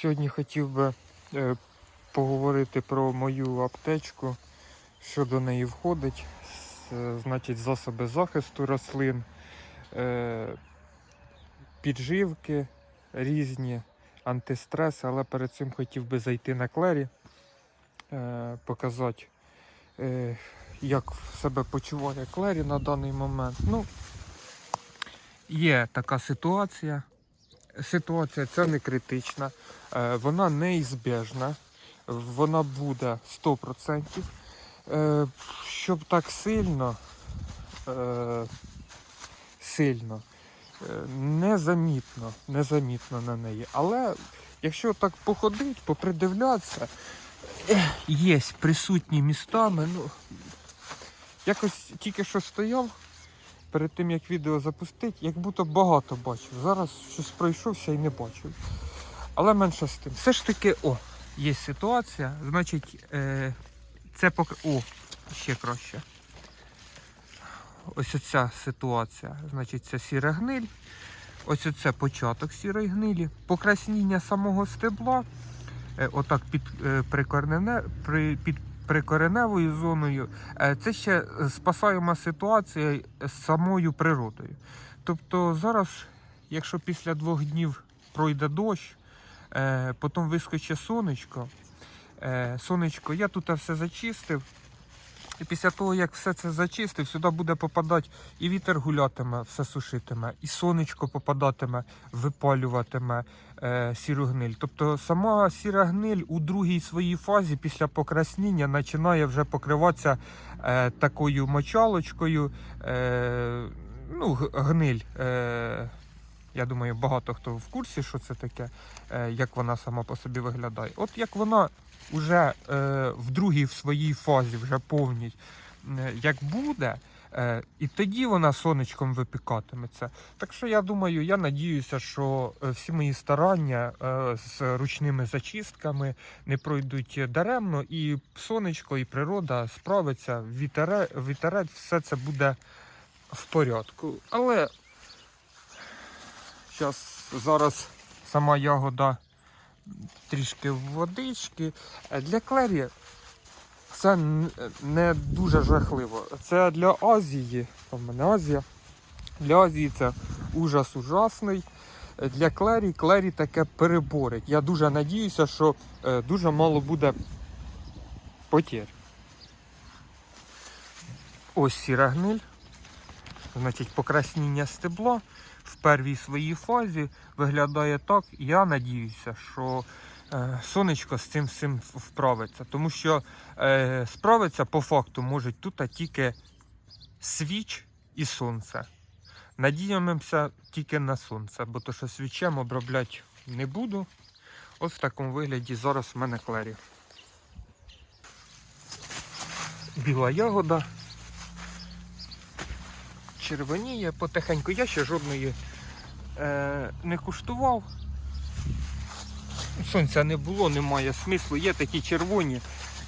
Сьогодні хотів би е, поговорити про мою аптечку, що до неї входить. Значить, засоби захисту рослин, е, підживки різні, антистрес, але перед цим хотів би зайти на клері, е, показати, як себе почуває клері на даний момент. Ну, є така ситуація. Ситуація ця не критична, е, вона неізбежна, вона буде 100%. Е, Щоб так сильно, е, сильно, незамітно, незамітно на неї. Але якщо так походить, попридивлятися, є присутні містами. Ну, якось тільки що стояв перед тим як відео запустити, як будто багато бачив. Зараз щось пройшовся і не бачив. Але менше з тим. Все ж таки, о, є ситуація. Значить, е, це пок... О, ще краще. Ось оця ситуація. Значить, це сіра гниль. Ось оце початок сірої гнилі. Покрасніння самого стебла. Е, отак під, е, прикорнене, при, під прикореневою зоною. Е, Це ще спасаєма ситуація з самою природою. Тобто зараз, якщо після двох днів пройде дощ, е, потім вискочить сонечко, е, сонечко, я тут все зачистив. І після того, як все це зачистив, сюди буде попадати і вітер гулятиме, все сушитиме, і сонечко попадатиме, випалюватиме е, сіру гниль. Тобто сама сіра гниль у другій своїй фазі після покрасніння починає вже покриватися е, такою мочалочкою. Е, ну, гниль. Е, я думаю, багато хто в курсі, що це таке, е, як вона сама по собі виглядає. От як вона вже е, в другій в своїй фазі, вже повній, е, як буде, і тоді вона сонечком випікатиметься. Так що я думаю, я надіюся, що всі мої старання з ручними зачистками не пройдуть даремно, і сонечко, і природа справиться, вітере, вітерець, все це буде в порядку. Але зараз, зараз сама ягода трішки водички. Е, Для клері це не дуже жахливо. Це для Азії, в мене Азія. Для Азії це ужас ужасний. Е, Для клері клері таке переборить. Я дуже надіюся, що е, дуже мало буде потерь. Ось сіра гниль. Значить, покрасніння стебла в первій своїй фазі виглядає так. Я надіюся, що е, сонечко з цим всім вправиться. Тому що е, справиться по факту можуть тут тільки свіч і сонце. Надіємося тільки на сонце, бо то, що свічем обробляти не буду. Ось в такому вигляді зараз в мене клері. Біла ягода. Червоніє потихеньку. Я ще жодної е, не куштував. Сонця не було, немає смислу. Є такі червоні.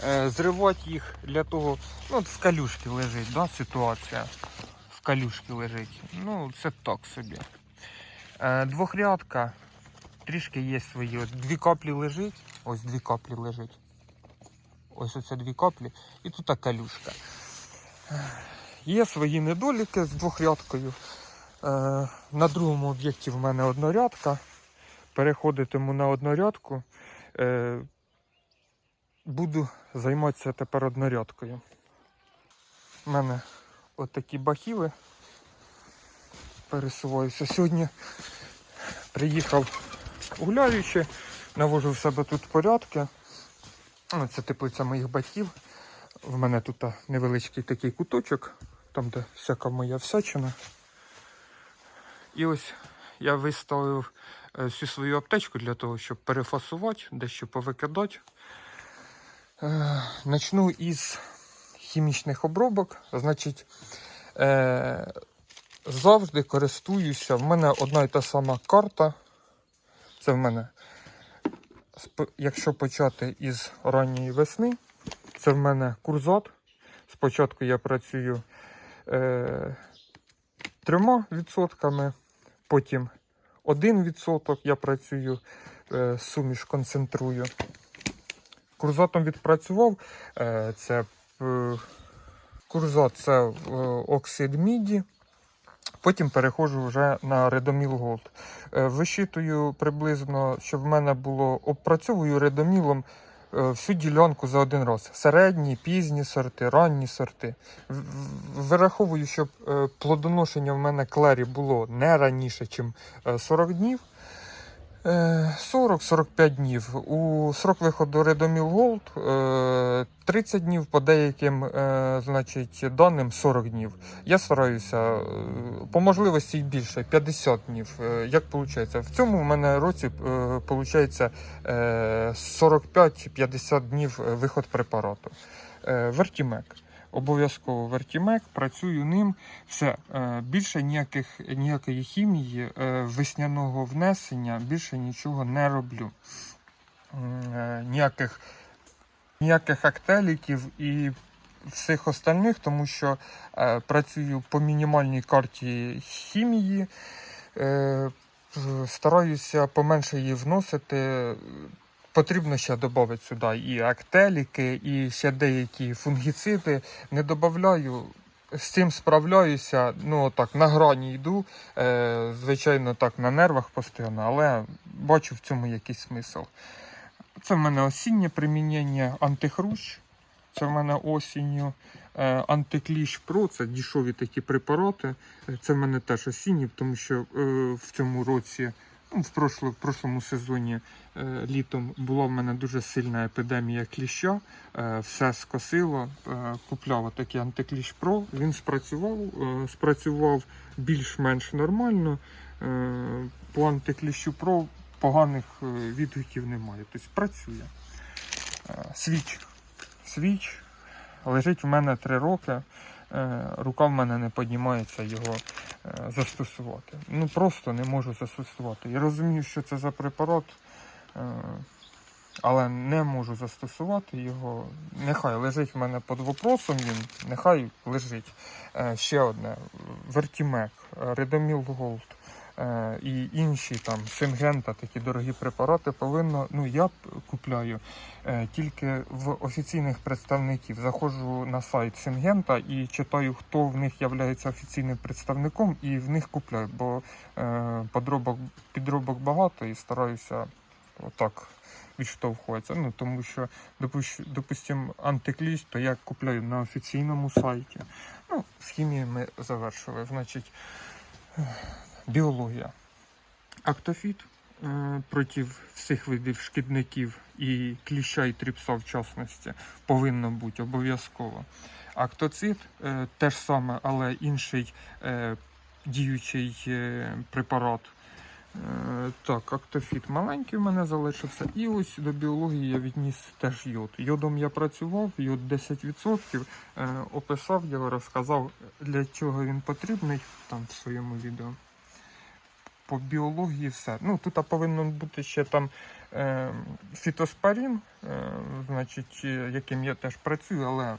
Е, зривати їх для того. Ну, от в калюшки лежить, да, ситуація. В калюшки лежить. Ну, це так собі. Е, двохрядка. Трішки є свої. От дві каплі лежить. Ось дві каплі лежить. Ось оце дві каплі. І тут калюшка. Є свої недоліки з двохрядкою. Е, на другому об'єкті в мене однорядка. Переходитиму на однорядку. Е, буду займатися тепер однорядкою. У мене отакі бахіли. Пересуваюся. Сьогодні приїхав гуляючи, навожу в себе тут порядки. Ну, Це теплиця моїх батьків. В мене тут невеличкий такий куточок, там де всяка моя всячина. І ось я виставив е, всю свою аптечку для того, щоб перефасувати, дещо повикидати. Е, Начну із хімічних обробок. Значить, е, завжди користуюся. В мене одна і та сама карта. Це в мене, якщо почати із ранньої весни, це в мене курзат. Спочатку я працюю е, трьома відсотками, потім один відсоток я працюю е, суміш концентрую. Курзатом відпрацював. Е, Це курзат це оксид міді. Потім переходжу вже на Redomil Gold. Вищитую приблизно, щоб в мене було опрацьовую редомілом всю ділянку за один раз. Середні, пізні сорти, ранні сорти. Вираховую, щоб е, плодоношення в мене клері було не раніше, ніж 40 днів. Е, 40-45 днів. У срок виходу Redomil Gold е, 30 днів, по деяким е, значить, даним 40 днів. Я стараюся е, по можливості й більше 50 днів. Е, Як виходить? В цьому в мене році виходить 45-50 днів е, виход препарату. Е, Вертімек. Обов'язково вертімек, працюю ним. Все, е, більше ніяких, ніякої хімії, е, весняного внесення, більше нічого не роблю. Е, Ніяких, ніяких актеліків і всіх остальних, тому що працюю по мінімальній карті хімії. Стараюся поменше її вносити. Потрібно ще додати сюди і актеліки, і ще деякі фунгіциди. Не додаю. З цим справляюся, ну так, на грані йду. Е, звичайно, так, на нервах постійно, але бачу в цьому якийсь смисл. Це в мене осіннє примінення антихрущ. Це в мене осінню. Е, Антикліщ Про це дішові такі препарати. Е, Це в мене теж осінні, тому що е, в цьому році, в, прошло, в прошлому сезоні е, літом була в мене дуже сильна епідемія кліща. Е, все скосило. Е, купляв такий антикліщ Про. Він спрацював, е, спрацював більш-менш нормально. Е, по антикліщу Про поганих е, відгуків немає. Тобто працює. Е, Свіч. Свіч лежить в мене три роки. Е, Рука в мене не піднімається його е, застосувати. Ну просто не можу застосувати. Я розумію, що це за препарат, е, але не можу застосувати його. Нехай лежить в мене під вопросом він, нехай лежить. Ще одне: Вертімек, Редоміл Голд і інші там Сингента, такі дорогі препарати повинно. Ну я купляю е, тільки в офіційних представників. Заходжу на сайт Сингента і читаю, хто в них є офіційним представником, і в них купляю, бо е, подробок, підробок багато і стараюся отак відштовхуватися. Ну тому що, допущ- допустим, антикліст, то я купляю на офіційному сайті. Ну, з хімією ми завершили. Значить, біологія. Актофіт е, проти всіх видів шкідників і кліща і тріпса в частності повинно бути обов'язково. Актоцит е, теж саме, але інший е, діючий препарат. Так, актофіт маленький в мене залишився. І ось до біології я відніс теж йод. Йодом я працював, йод 10%. Е, описав його, розказав, для чого він потрібний там в своєму відео. По біології все. Ну, тут повинен бути ще там е, фітоспарін, е, значить, яким я теж працюю, але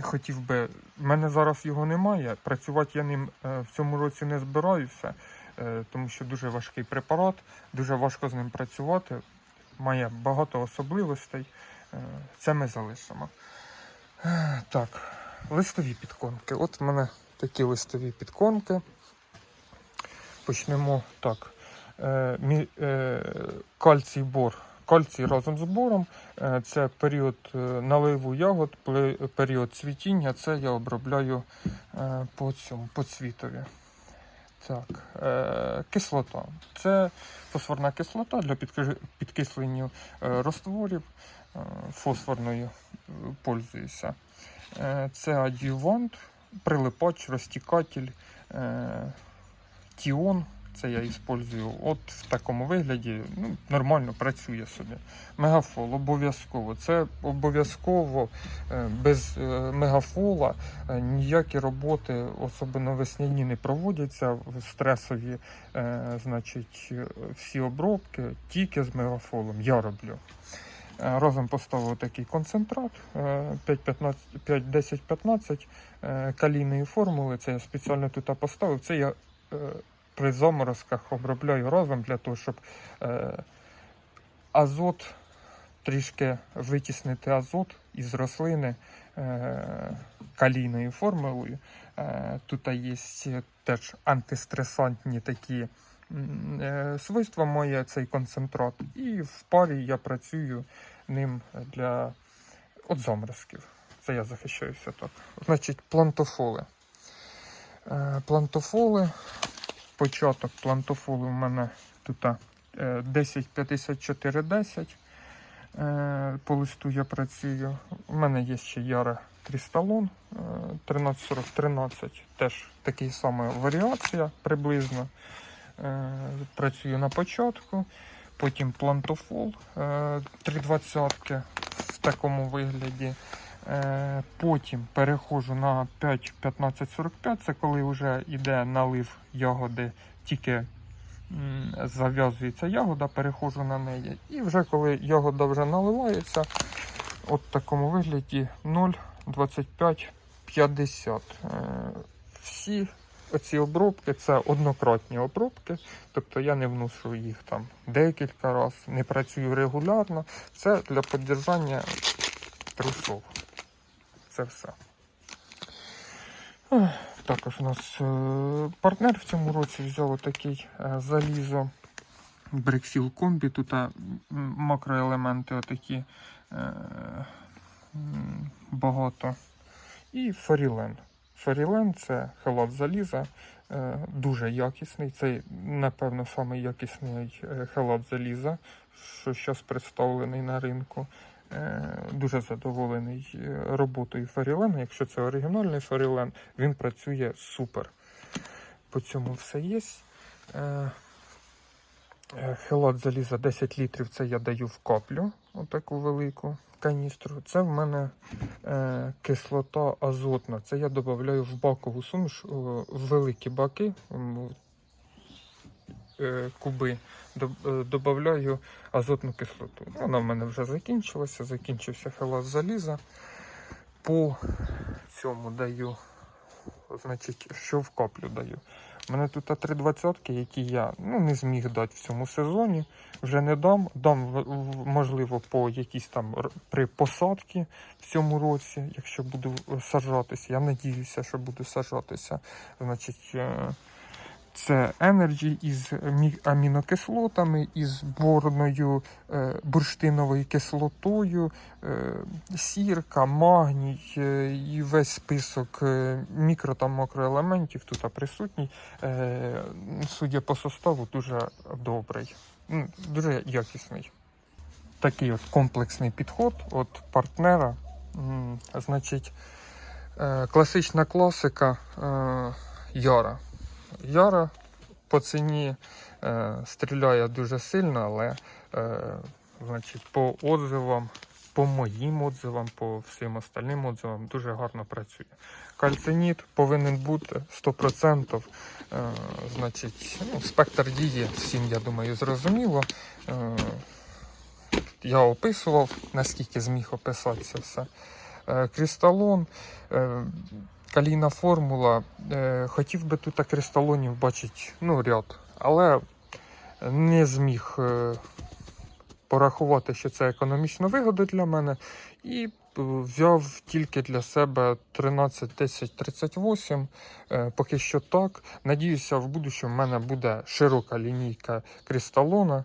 хотів би. В мене зараз його немає. Працювати я ним е, в цьому році не збираюся, е, тому що дуже важкий препарат, дуже важко з ним працювати. Має багато особливостей. Е, це ми залишимо. Е, Так, листові підконки. От в мене такі листові підконки. Почнемо так. Е, е, кальцій бор. Кальцій разом з бором. Е, це період наливу ягод, період цвітіння. Це я обробляю по цьому, по цвітові. Так, кислота. Це фосфорна кислота для підкислення розтворів. Фосфорною пользуюся. Це адювант, прилипач, розтікатель, тіон. Це я використовую от в такому вигляді. Ну, нормально працює собі. Мегафол обов'язково. Це обов'язково е, без е, мегафола е, ніякі роботи, особливо весняні, не проводяться в стресові, значить, всі обробки тільки з мегафолом. Я роблю. Разом поставив такий концентрат е, 5-10-15 е, калійної формули. Це я спеціально тут поставив. Це я при заморозках обробляю разом для того, щоб е, азот, трішки витіснити азот із рослини е, калійною формулою. Е, Тут є теж антистресантні такі е, свойства має цей концентрат. І в парі я працюю ним для от заморозків. Це я захищаюся так. Значить, плантофоли. Е, Плантофоли. Початок плантофоли у мене тут е, 105410. Е, По листу я працюю. У мене є ще Яра Крісталон е, 134013. Теж такий самий варіація приблизно. Е, Працюю на початку. Потім плантофол е, 320 в такому вигляді. Е, Потім переходжу на 5.1545, це коли вже йде налив ягоди, тільки зав'язується ягода, переходжу на неї. І вже коли ягода вже наливається, от в такому вигляді 0,2550. Е, Всі оці обробки це однократні обробки, тобто я не вношу їх там декілька разів, не працюю регулярно. Це для підтримання трусов. Це все. Також у нас е, партнер в цьому році взяв такий залізо Брексіл комбі. Тут е, макроелементи отакі е, багато. І Форілен. Форілен це халат заліза, е, дуже якісний. Це, напевно, самий якісний е, заліза, що зараз представлений на ринку. Е, Дуже задоволений е, роботою Форілена. Якщо це оригінальний Форілен, він працює супер. По цьому все є. Е, Хелат заліза 10 літрів, це я даю в каплю, отаку велику каністру. Це в мене е, кислота азотна. Це я додаю в бакову суміш, в великі баки, куби, додаю азотну кислоту. Вона в мене вже закінчилася, закінчився хелат заліза. По цьому даю, значить, що в каплю даю. У мене тут 320, які я ну, не зміг дати в цьому сезоні. Вже не дам. Дам, можливо, по якійсь там при посадці в цьому році, якщо буду саджатися. Я надіюся, що буду саджатися. Значить, е, це Energy із амінокислотами, із борною е, бурштиновою кислотою, е, сірка, магній е, і весь список мікро та макроелементів тут присутній. Судя по составу, дуже добрий, дуже якісний. Такий от комплексний підход від партнера. Значить, класична класика Яра. Яра по ціні е, стріляє дуже сильно, але е, значить, по отзивам, по моїм отзивам, по всім остальним отзивам дуже гарно працює. Кальциніт повинен бути 100%. Е, значить, ну, спектр дії всім, я думаю, зрозуміло. Е, я описував, наскільки зміг описати це все. Е, Крісталон, е, калійна формула. Е, Хотів би тут кристалонів бачити ну, ряд, але не зміг е, порахувати, що це економічно вигода для мене. І е, взяв тільки для себе 13, 10, 38. Е, Поки що так. Надіюся, в будущому в мене буде широка лінійка кристалона.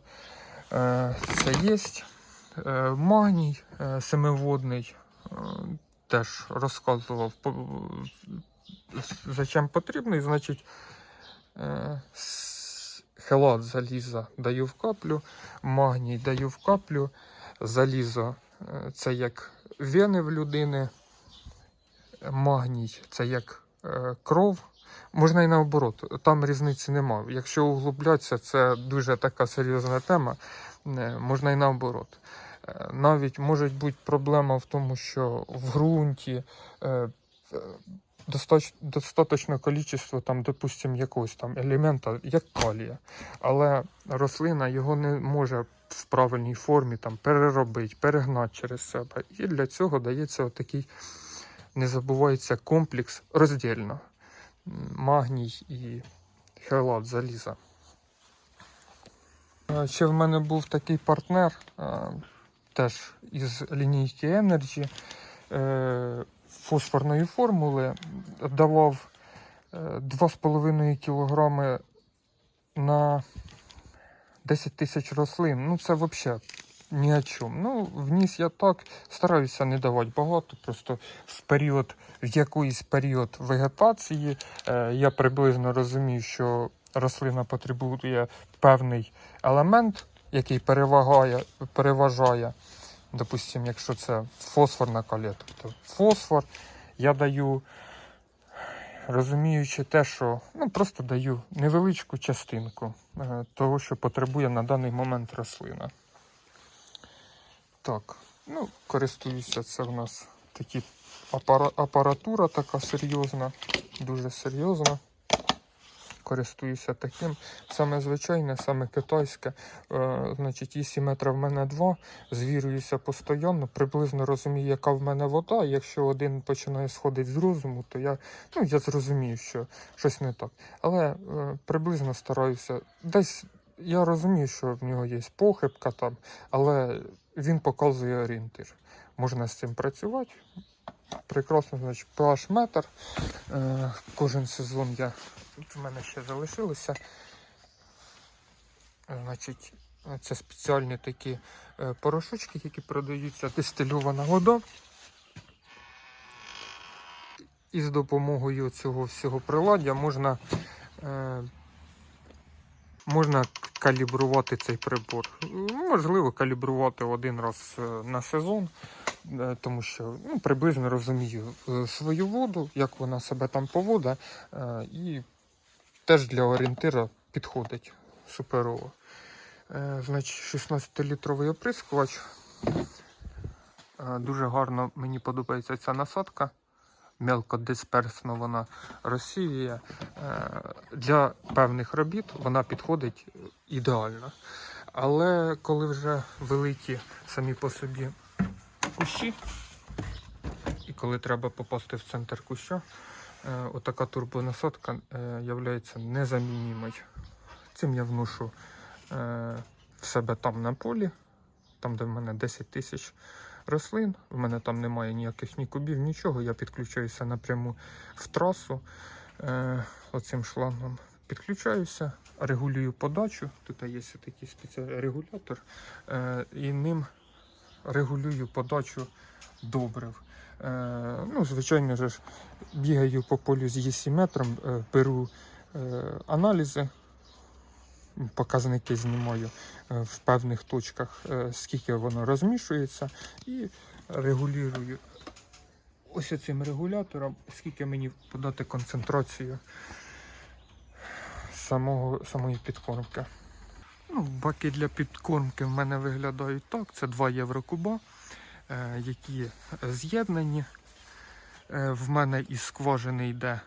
Це є. Магній семиводний. Теж розказував, по- за чим потрібний. Значить, е, хелат заліза даю в каплю, магній даю в каплю, залізо е, це як вени в людини, магній це як е, кров. Можна і наоборот, там різниці нема. Якщо углублятися, це дуже така серйозна тема. Можна і наоборот. Навіть може бути проблема в тому, що в ґрунті е, е, достаточно кількість там, допустим, якогось там елемента, як калія. Але рослина його не може в правильній формі там переробити, перегнати через себе. І для цього дається отакий, не забувається комплекс роздільно. Магній і хелат заліза. Е, Ще в мене був такий партнер, е, теж із лінійки Energy е, фосфорної формули, давав е, 2,5 кг на 10 тисяч рослин. Ну, це взагалі ні о чому. Ну, вніс я так, стараюся не давати багато, просто в період, в якийсь період вегетації е, я приблизно розумію, що рослина потребує певний елемент, який перевагає, переважає. Допустимо, якщо це фосфорна калія, тобто фосфор, я даю, розуміючи те, що ну, просто даю невеличку частинку е, того, що потребує на даний момент рослина. Так, ну, користуюся, це в нас такі апара- апаратура така серйозна, дуже серйозна. Користуюся таким. Саме звичайне, саме китайське. Е, значить, її метра в мене два. Звірююся постійно, приблизно розумію, яка в мене вода. Якщо один починає сходити з розуму, то я, ну, я зрозумію, що щось не так. Але е, приблизно стараюся. Десь я розумію, що в нього є похибка там, але він показує орієнтир. Можна з цим працювати. Прекрасно, значить, pH метр. Е, кожен сезон я. Тут в мене ще залишилося. Значить, це спеціальні такі е, порошочки, які продаються, дистильована вода. І з допомогою цього всього приладдя можна, е, можна калібрувати цей прибор. Можливо, калібрувати один раз е, на сезон, тому що ну, приблизно розумію е, свою воду, як вона себе там поводить, е, і теж для орієнтира підходить суперово. Е, Значить, 16-літровий оприскувач. Е, Дуже гарно мені подобається ця насадка. Мелкодисперсно вона розсіює. Е, Для певних робіт вона підходить ідеально. Але коли вже великі самі по собі кущі, і коли треба попасти в центр куща, е, отака турбонасадка е, являється незамінімою. Цим я вношу е, в себе там на полі, там, де в мене 10 тисяч рослин. В мене там немає ніяких ні кубів, нічого. Я підключаюся напряму в трасу оцим шлангом. Підключаюся, регулюю подачу. Тут є такий спеціальний регулятор, і ним регулюю подачу добрив. Е, ну, звичайно ж, бігаю по полю з єсіметром, е, беру е, аналізи, показники знімаю в певних точках, скільки воно розмішується, і регулюю ось цим регулятором, скільки мені подати концентрацію самого, самої підкормки. Ну, баки для підкормки в мене виглядають так. Це 2 євро куба, е, які з'єднані. Е, в мене із скважини йде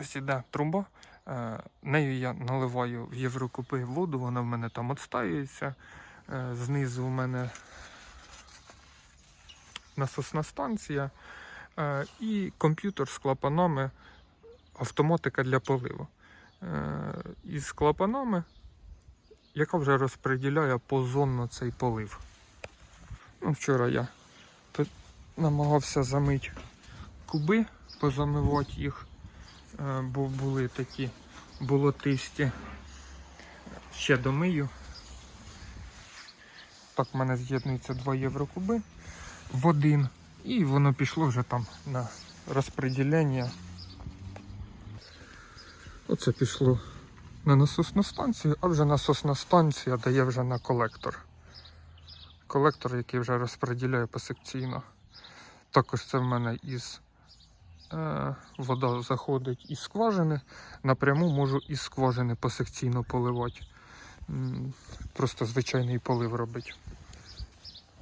ось іде труба. Е, нею я наливаю в єврокупи воду, вона в мене там відстаюється. Знизу у мене насосна станція і комп'ютер з клапанами, автоматика для поливу. Із клапанами, яка вже розподіляє позонно цей полив. Ну, вчора я намагався замити куби, позамивати їх, е, бо були такі болотисті. Ще домию. Так в мене з'єднується 2 єврокуби в один. І воно пішло вже там на розподілення. Оце пішло на насосну станцію, а вже насосна станція дає вже на колектор. Колектор, який вже розподіляє посекційно. Також це в мене із е, вода заходить із скважини. Напряму можу із скважини посекційно поливати. Просто звичайний полив робити.